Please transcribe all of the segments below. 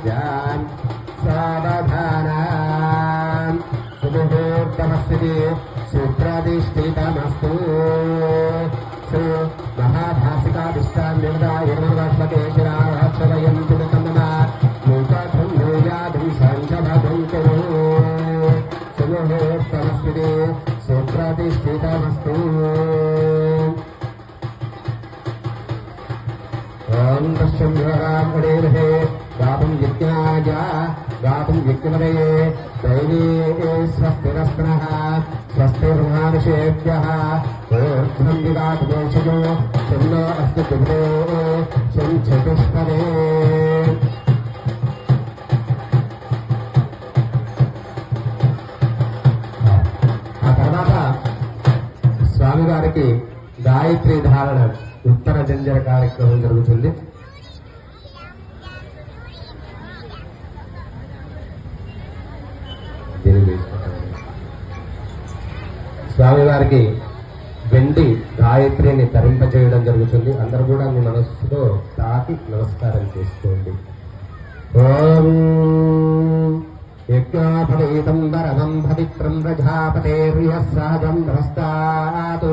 రాజ్యాన్ సావధానాం సుముహూర్తమస్తి సుప్రతిష్ఠితమస్తు శ్రీ మహాభాసికాదిష్టాన్ నిర్దా ఇరవై వర్షకే శిరాహర్షవయం తిరుకమ్మ మూకథం ఓం దశ్యం వివరాం గాతం యజ్ఞాయ గాతం యజ్ఞమదయే దైవే స్వస్తిరస్నః స్వస్తిర్మానుషేభ్యः ఊర్ధ్వం విగాతు దేశజో శన్నో అస్తు శుభ్రే చతుష్పదే ఆ తర్వాత స్వామివారికి గాయత్రి ధారణ ఉత్తర జంజర కార్యక్రమం జరుగుతుంది. స్వామివారికి వెండి గాయత్రిని తరింపజేయడం జరుగుతుంది. అందరూ కూడా మీ మనస్సుతో తాకి నమస్కారం చేసుకోండి. ఓం యజ్ఞాపవేతం వరదం పవిత్రం ప్రజాపతేర్యః సహజం భ్రస్తాతు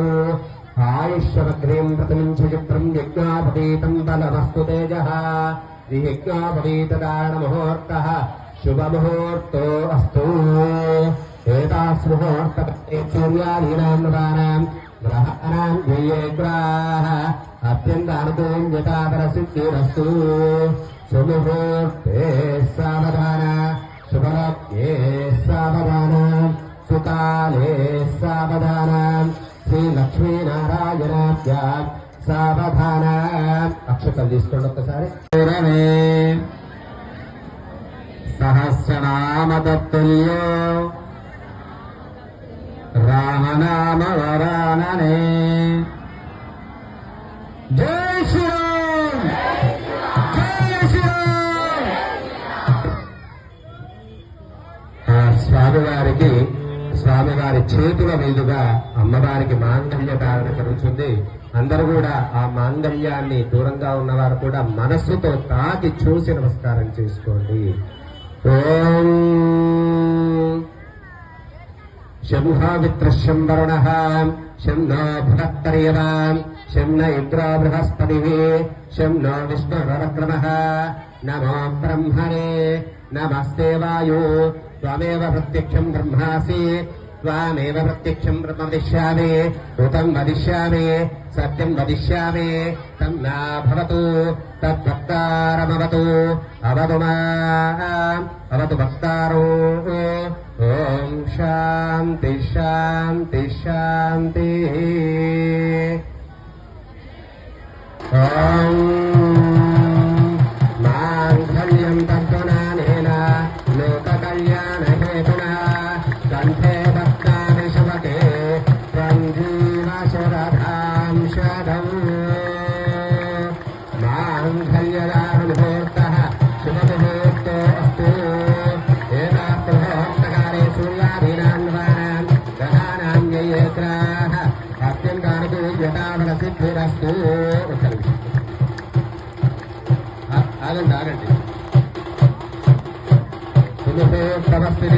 ఆయుష్యమగ్రీం ప్రతిమించ చిత్రం యజ్ఞాపవేతం బలమస్తు తేజ యజ్ఞాపవేతదానముహూర్త శుభముహూర్తో అస్తూ. ఏతాస్ముహూర్త సూర్యాదీనాం నవానాం గ్రహాణాం జయేగ్రాహ అత్యంత అనుకూల్యతాపరసిద్ధిరస్తు సుముహూర్తే సావధాన శుభలక్ష్యే సావధాన సుకాలే సావధాన శ్రీలక్ష్మీనారాయణాభ్య సావధాన అక్షతలు తీసుకోండి ఒక్కసారి సహస్రనామదత్తుల్యో రామనామవరాననే. జై శ్రీరామ్! జై శ్రీరామ్! ఆ స్వామివారికి స్వామివారి చేతుల మీదుగా అమ్మవారికి మాంగళ్య ధారణ జరుగుతుంది. అందరూ కూడా ఆ మాంగళ్యాన్ని దూరంగా ఉన్నవారు కూడా మనస్సుతో తాకి చూసి నమస్కారం చేసుకోండి. ఓం శంభామిత్రశం వరుణ శం నో భరత్తర్యవాం శం న ఇంద్రో బృహస్పతి శం నో విష్ణురక్రమ నమో బ్రహ్మణే నమస్తే వాయు త్వమేవ ప్రత్యక్షం బ్రహ్మాసి త్వామేవ ప్రత్యక్షం బ్రహ్మ వదిష్యామి ఋతం వదిష్యామి సత్యం వదిష్యామి తం నా భవతు తద్భక్తారమవతు అవతు మా అవతు భక్తారో ఓం शान्ति शान्ति शान्ति। आम् గ్రహాణాం జయేగ్రాహ అత్యంతానుకూల్యతాబల సిద్ధిరస్తు ఒక్క ఆగండి ఆగండి. సుముహూర్తమస్తి